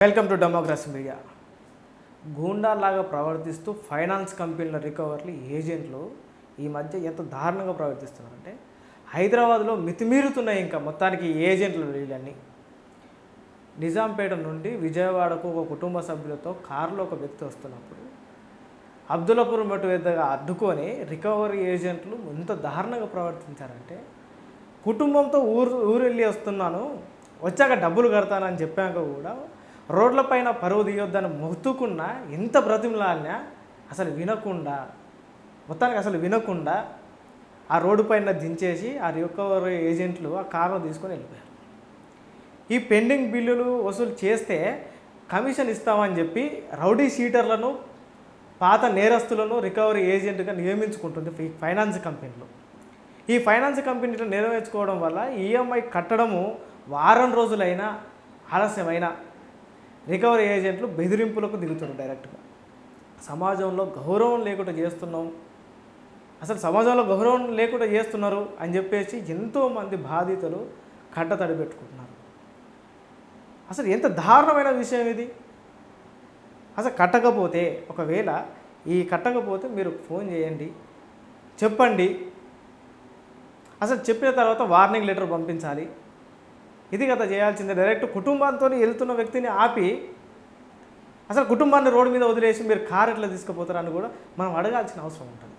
Welcome to democracy media గూండాలాగా ప్రవర్తిస్తూ finance కంపెనీల రికవర్లు ఏజెంట్లు ఈ మధ్య ఎంత దారుణంగా ప్రవర్తిస్తున్నారంటే హైదరాబాద్లో మితిమీరుతున్నాయి ఇంకా మొత్తానికి ఏజెంట్లు వీళ్ళన్నీ. నిజాంపేట నుండి విజయవాడకు ఒక కుటుంబ సభ్యులతో కారులో ఒక వ్యక్తి వస్తున్నప్పుడు అబ్దుల్లాపూర్ మటు వద్దగా అడ్డుకొని రికవరీ ఏజెంట్లు ఎంత దారుణంగా ప్రవర్తించారంటే కుటుంబంతో ఊరు ఊరు వెళ్ళి వస్తున్నాను వచ్చాక డబ్బులు కడతానని చెప్పాక కూడా రోడ్లపైన పరువు తీయొద్దని మొత్తుకున్నా ఎంత బ్రతిమలాడినా అసలు వినకుండా మొత్తానికి అసలు వినకుండా ఆ రోడ్డు పైన దించేసి ఆ రికవరీ ఏజెంట్లు ఆ కారు తీసుకొని వెళ్ళిపోయారు. ఈ పెండింగ్ బిల్లులు వసూలు చేస్తే కమిషన్ ఇస్తామని చెప్పి రౌడీ షీటర్లను పాత నేరస్తులను రికవరీ ఏజెంట్గా నియమించుకుంటుంది ఫైనాన్స్ కంపెనీలు. ఈ ఫైనాన్స్ కంపెనీలు నిర్వహించుకోవడం వల్ల ఈఎంఐ కట్టడము వారం రోజులైనా ఆలస్యమైనా రికవరీ ఏజెంట్లు బెదిరింపులకు దిగుతున్నారు డైరెక్ట్గా. సమాజంలో గౌరవం లేకుండా చేస్తున్నాం. అసలు సమాజంలో గౌరవం లేకుండా చేస్తున్నారు అని చెప్పేసి ఎంతోమంది బాధితులు కట్టతడి పెట్టుకుంటున్నారు అసలు ఎంత దారుణమైన విషయం ఇది. అసలు కట్టకపోతే ఒకవేళ ఈ కట్టకపోతే మీరు ఫోన్ చేయండి చెప్పండి. అసలు చెప్పిన తర్వాత వార్నింగ్ లెటర్ పంపించాలి. ఇది కదా చేయాల్సిందే. డైరెక్ట్ కుటుంబంతో వెళ్తున్న వ్యక్తిని ఆపి అసలు కుటుంబాన్ని రోడ్డు మీద వదిలేసి మీరు కారు ఎట్లా తీసుకుపోతారని కూడా మనం అడగాల్సిన అవసరం ఉంటుంది.